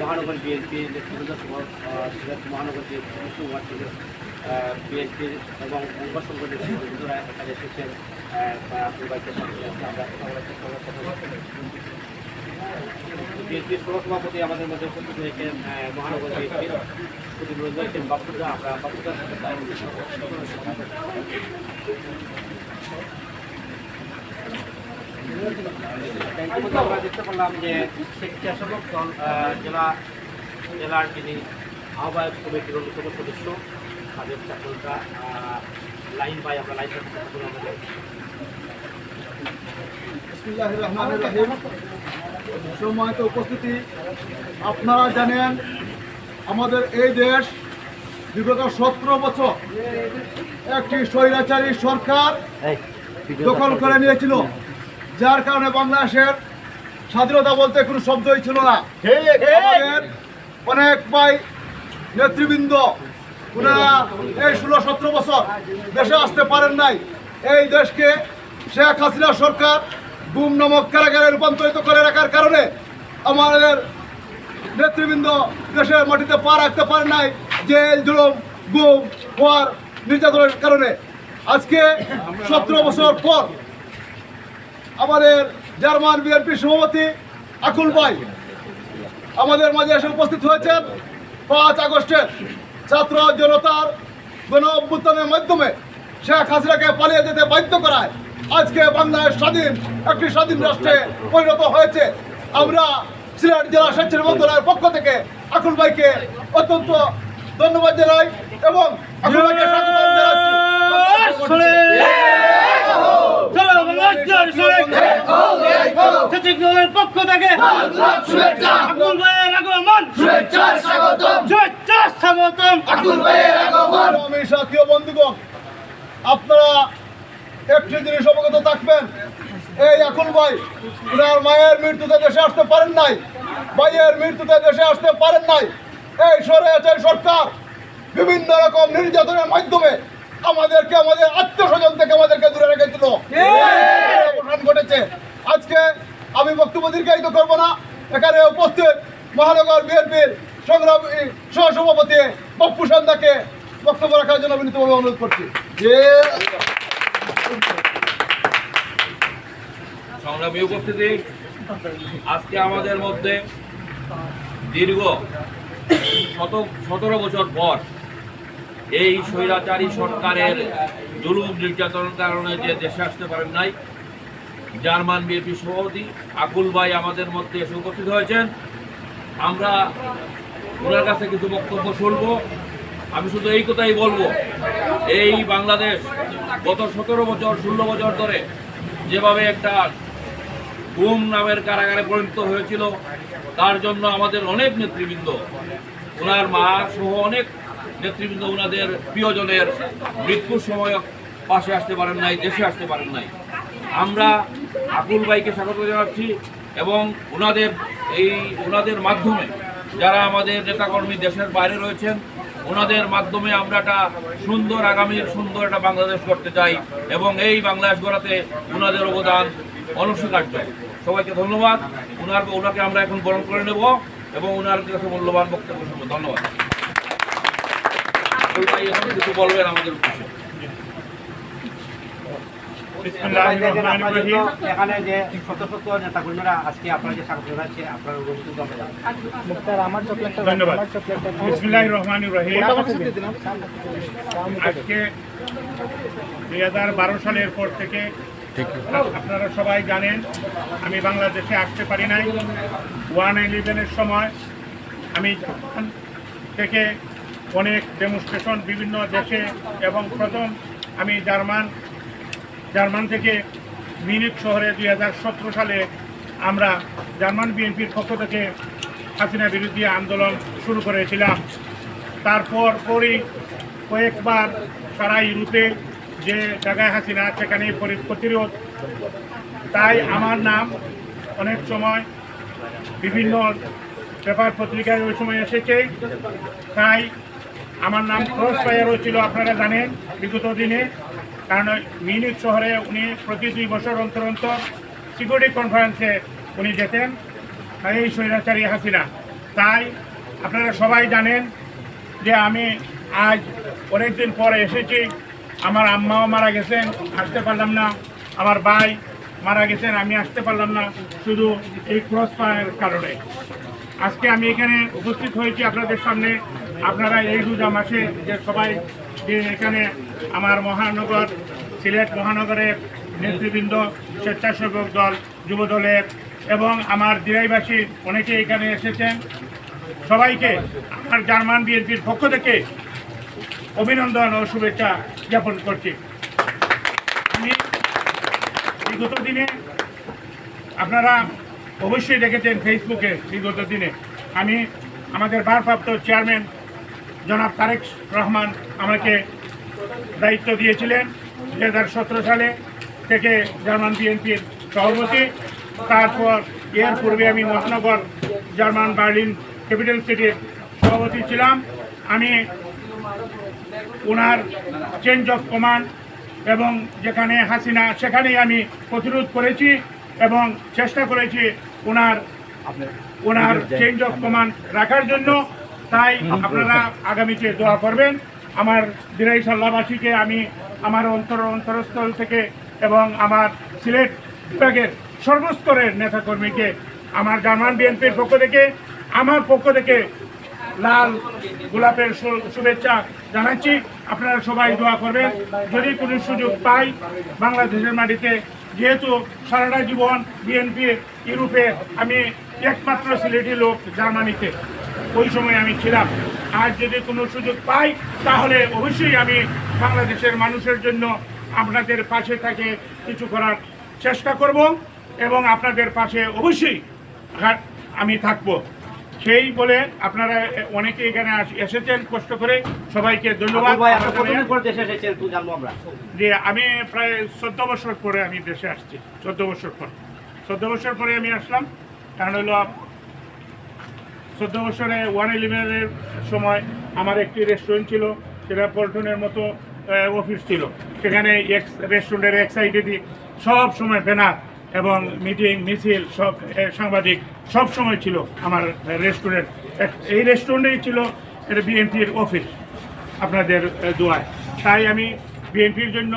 মহানগর বিএনপি, নেতৃবৃন্দ সিলেট মহানগর থেকে বিএনপির এবং অঙ্গ সংগঠনের এখানে এসেছেন আমরা। বিএনপির সহসভাপতি আমাদের মধ্যে উপস্থিত হয়েছেন মহানগর বিএনপির প্রতিনিধি বাপুদা আমরা বাপুদার সাথে আমরা দেখতে পেলাম যে দল জেলা জেলার যিনি আহ্বায়ক কমিটির অন্যতম সদস্য তাদের চাকরিটা লাইন পাই আমরা লাইন সম্মানিত উপস্থিতি আপনারা জানেন আমাদের এই দেশ বিগত সতেরো বছর একটি স্বৈরাচারী সরকার দখল করে নিয়েছিল। যার কারণে বাংলাদেশের স্বাধীনতা বলতে কোনো শব্দই ছিল না। অনেক ভাই নেতৃবৃন্দ ওনারা এই ষোলো সতেরো বছর দেশে আসতে পারেন নাই। এই দেশকে শেখ হাসিনা সরকার গুম নামক কারাগারে রূপান্তরিত করে রাখার কারণে আমাদের নেতৃবৃন্দ দেশের মাটিতে পা রাখতে পারে নাই। জেল জুলুম গুম হওয়ার নির্যাতনের কারণে। আজকে সতেরো বছর পর আমাদের জার্মান বিএনপি সভাপতি আকুল ভাই আমাদের মাঝে এসে উপস্থিত হয়েছেন। পাঁচ আগস্টের ছাত্র জনতার গণ অভ্যুত্থানের মাধ্যমে শেখ হাসিনাকে পালিয়ে যেতে বাধ্য করায় আজকে বাংলাদেশ স্বাধীন, একটি স্বাধীন রাষ্ট্রে পরিণত হয়েছে। আমরা সিলেট জেলা স্বেচ্ছাসেবক দলের পক্ষ থেকে আকুল ভাইকে অত্যন্ত ধন্যবাদ জানাই এবং আকুল ভাইকে স্বাগতম সচিবের পক্ষ থেকে আকুল ভাইয়ের আগমন। শুভেচ্ছা স্বাগতম। আমি সাথীয় বন্ধুগণ আপনারা একটি জিনিস অবগত থাকবেন। এই আকুল ভাই ওনার মায়ের মৃত্যুতে দেশে আসতে পারেন নাই ভাইয়ের মৃত্যুতে দেশে আসতে পারেন নাই। এই সরে আছে সরকার। বিভিন্ন রকম নির্যাতনের মাধ্যমে আমাদেরকে আমাদের আত্মীয় স্বজন থেকে আমাদেরকে দূরে রেখেছিল ঘটেছে। আজকে আমি বক্তব্য দীর্ঘায়িত করব না। এখানে উপস্থিত মহানগর বিএনপির সংগ্রামী সহসভাপতি পপ্পু সন্ধ্যাকে বক্তব্য রাখার জন্য বিনীতভাবে অনুরোধ করছি। যে সংগ্রামী উপস্থিতি, আজকে আমাদের মধ্যে দীর্ঘ শত সতেরো বছর পর এই স্বৈরাচারী সরকারের জুলুম নির্যাতনের কারণে যে দেশে আসতে পারেন নাই জার্মান বিএপি সভাপতি আকুল ভাই আমাদের মধ্যে এসে উপস্থিত হয়েছেন। আমরা ওনার কাছে কিছু বক্তব্য শুনব। আমি শুধু এই কথাই বলব, এই বাংলাদেশ গত সতেরো বছর, ষোলো বছর ধরে যেভাবে একটা গুম নামের কারাগারে পরিণত হয়েছিল, তার জন্য আমাদের অনেক নেতৃবৃন্দ, ওনার মা সহ অনেক নেতৃবৃন্দ ওনাদের প্রিয়জনের মৃত্যুর সময় পাশে আসতে পারেন নাই, দেশে আসতে পারেন নাই। আমরা আকুল ভাইকে স্বাগত জানাচ্ছি এবং ওনাদের এই ওনাদের মাধ্যমে যারা আমাদের নেতাকর্মী দেশের বাইরে রয়েছেন, ওনাদের মাধ্যমে আমরা একটা সুন্দর আগামীর সুন্দর একটা বাংলাদেশ করতে চাই এবং এই বাংলাদেশ গড়াতে ওনাদের অবদান অনস্বীকার্য। সবাইকে ধন্যবাদ। ওনার ওনাকে আমরা এখন বরণ করে নেব এবং ওনার কাছে মূল্যবান বক্তব্য ধন্যবাদ। কিছু বলবেন আমাদের উদ্দেশ্যে। যে আজকে আপনারা রহিম আজকে দুই হাজার বারো সালের পর থেকে আপনারা সবাই জানেন আমি বাংলাদেশে আসতে পারি নাই ওয়ান ইলেভেনের সময় আমি থেকে অনেক ডেমনস্ট্রেশন বিভিন্ন দেশে এবং প্রথম আমি জার্মান জার্মান থেকে মিনিট শহরে দু হাজার সতেরো সালে আমরা জার্মান বিএনপির পক্ষ থেকে হাসিনা বিরোধী আন্দোলন শুরু করেছিলাম। তারপর পরই কয়েকবার সারা ইউরোপে যে জায়গায় হাসিনা, সেখানে পরি- প্রতিরোধ। তাই আমার নাম অনেক সময় বিভিন্ন পেপার পত্রিকায় ওই সময় এসেছে। তাই আমার নাম ক্রস ফায়ারও ছিল আপনারা জানেন, বিগত দিনে। কারণ মিউনিক শহরে উনি প্রতি দুই বছর অন্তর অন্তর সিকিউরিটি কনফারেন্সে উনি যেতেন। এই স্বৈরাচারী হাসিনা। তাই আপনারা সবাই জানেন যে আমি আজ অনেকদিন পরে এসেছি। আমার আম্মাও মারা গেছেন, আসতে পারলাম না। আমার ভাই মারা গেছেন, আমি আসতে পারলাম না শুধু এই ক্রস ফায়ারের কারণে। আজকে আমি এখানে উপস্থিত হয়েছি আপনাদের সামনে। আপনারা এই রোজা মাসে যে সবাই যে এখানে আমার মহানগর, সিলেট মহানগরের নেতৃবৃন্দ, স্বেচ্ছাসেবক দল যুব দলের এবং আমার দিরাইবাসী অনেকে এখানে এসেছেন। সবাইকে আমার জার্মান বিএনপির পক্ষ থেকে অভিনন্দন ও শুভেচ্ছা জ্ঞাপন করছি। আমি বিগত দিনে আপনারা অবশ্যই দেখেছেন ফেসবুকে বিগত দিনে। আমি আমাদের ভারপ্রাপ্ত চেয়ারম্যান জনাব তারেক রহমান আমাকে দায়িত্ব দিয়েছিলেন দু হাজার সতেরো সালে থেকে জার্মান বিএনপির সভাপতি। তারপর এর পূর্বে আমি মহানগর জার্মান বার্লিন ক্যাপিটাল সিটির সভাপতি ছিলাম। আমি ওনার চেঞ্জ অফ কমান্ড এবং যেখানে হাসিনা সেখানেই আমি প্রতিরোধ করেছি এবং চেষ্টা করেছি ওনার ওনার চেঞ্জ অফ কমান্ড রাখার জন্য। তাই আপনারা আগামীতে দোয়া করবেন। আমার দিরাই সাল্লাবাসীকে আমি আমার অন্তর অন্তরস্থল থেকে এবং আমার সিলেট বিভাগের সর্বস্তরের নেতাকর্মীকে, আমার জার্মান বিএনপির পক্ষ থেকে, আমার পক্ষ থেকে লাল গোলাপের শুভেচ্ছা জানাচ্ছি। আপনারা সবাই দোয়া করবেন, যদি কোনো সুযোগ পাই বাংলাদেশের মাটিতে, যেহেতু সারাটা জীবন বিএনপি ইউরোপে আমি একমাত্র সিলেটি লোক জার্মানিতে। ওই সময় আমি ছিলাম। আর যদি কোনো সুযোগ পাই তাহলে অবশ্যই আমি বাংলাদেশের মানুষের জন্য আপনাদের পাশে থাকে কিছু করার চেষ্টা করব এবং আপনাদের পাশে অবশ্যই আমি থাকব। সেই বলে আপনারা অনেকে এখানে এসেছেন কষ্ট করে সবাইকে ধন্যবাদ। যে আমি প্রায় চোদ্দ বছর পরে আমি দেশে আসছি চোদ্দ বছর পর। চোদ্দ বছর পরে আমি আসলাম কারণ হলো চোদ্দ বছরে ওয়ান ইলেভেনের সময় আমার একটি রেস্টুরেন্ট ছিল, সেটা পল্টনের মতো অফিস ছিল। সেখানে এক্স রেস্টুরেন্টের এক সাইডে দিয়ে সব সময় ব্যানার এবং মিটিং মিছিল, সব সাংবাদিক সব সময় ছিল আমার রেস্টুরেন্ট এই রেস্টুরেন্টেই ছিল এটা বিএনপির অফিস আপনাদের দোয়ায়। তাই আমি বিএনপির জন্য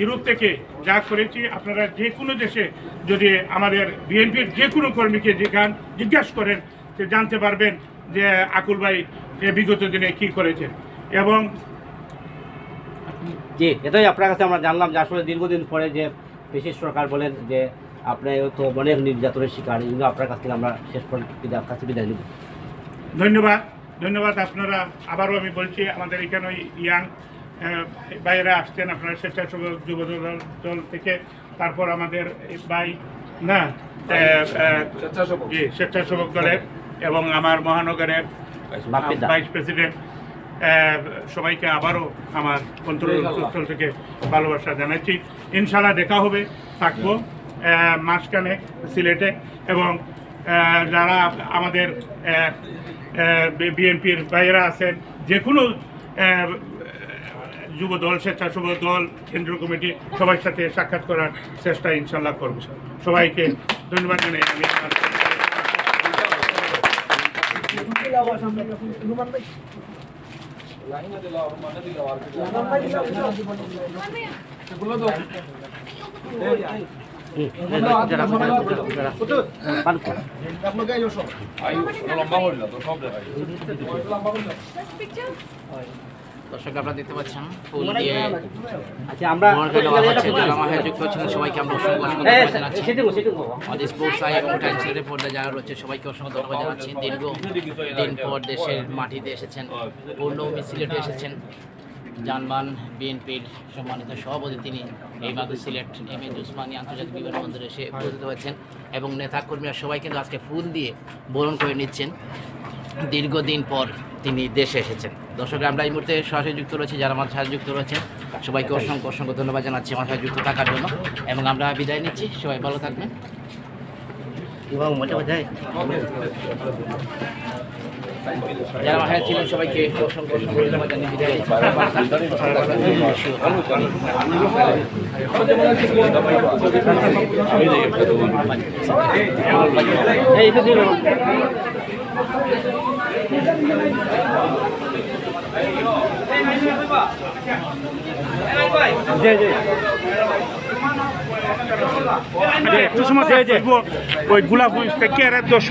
ইউরোপ থেকে যা করেছি, আপনারা যে কোনো দেশে যদি আমাদের বিএনপির যে কোনো কর্মীকে যেখান জিজ্ঞাসা করেন সে জানতে পারবেন যে আকুল ভাই এ বিগত দিনে কি করেছে। এবং জি এটাই আপনার কাছে আমরা জানলাম যে আসলে দীর্ঘদিন পরে যে বিশেষ সরকার বলেন যে আপনি তো অনেক নির্যাতনের শিকার এগুলো আপনার কাছ থেকে আমরা শেষ পর্যন্ত কাছে বিদায় নিব। ধন্যবাদ ধন্যবাদ আপনারা। আবারও আমি বলছি আমাদের এখানে ওই ইয়াং বাইরে আসছেন আপনারা স্বেচ্ছাসেবক যুব দল থেকে। তারপর আমাদের ভাই না স্বেচ্ছাসেবক দলের। এবং আমার মহানগরের। ভাইস প্রেসিডেন্ট সবাইকে আবারও আমার অন্তরস্থল থেকে ভালোবাসা জানাচ্ছি। ইনশাল্লাহ দেখা হবে থাকব মাঝখানে সিলেটে এবং যারা আমাদের বিএনপির বাইরা আছেন যে কোনো যুব দল স্বেচ্ছাসেবক দল কেন্দ্রীয় কমিটি সবার সাথে সাক্ষাৎ করার চেষ্টা ইনশাল্লাহ করব। সবাইকে ধন্যবাদ জানাই আমি আমার আপনাকে তো সব দর্শক আপনারা দেখতে পাচ্ছেন ফুল দিয়ে আচ্ছা আমরা যুক্ত হচ্ছেন সবাইকে আমরা অসংখ্য অসংখ্য হ্যাঁ জানাচ্ছি। স্পোর্টস আই এবং টাইমসের পর্দায় যারা রয়েছে সবাইকে অসংখ্য ধন্যবাদ জানাচ্ছি। দীর্ঘ দিন পর দেশের মাটিতে এসেছেন সিলেটে এসেছেন। জানবান বিএনপির সম্মানিত সভাপতি তিনি এই সিলেট এম এ উসমানী আন্তর্জাতিক বিমানবন্দরে এসে উপস্থিত হয়েছেন এবং নেতাকর্মীরা সবাই কিন্তু আজকে ফুল দিয়ে বরণ করে নিচ্ছেন। দীর্ঘদিন পর তিনি দেশে এসেছেন। দর্শক আমরা এই মুহূর্তে সরাসরি যুক্ত রয়েছি যারা আমার সাথে যুক্ত রয়েছেন সবাইকে অসংখ্য অসংখ্য ধন্যবাদ জানাচ্ছি আমার সাথে যুক্ত থাকার জন্য। এবং আমরা বিদায় নিচ্ছি সবাই ভালো থাকবেন। এবং মজা মজায় যারা আমার ছিলেন সবাইকে অসংখ্য অসংখ্য ধন্যবাদ জানিয়ে বিদায় নিচ্ছি। তো দিল একটু সময় ওই গোলাপ থেকে দশ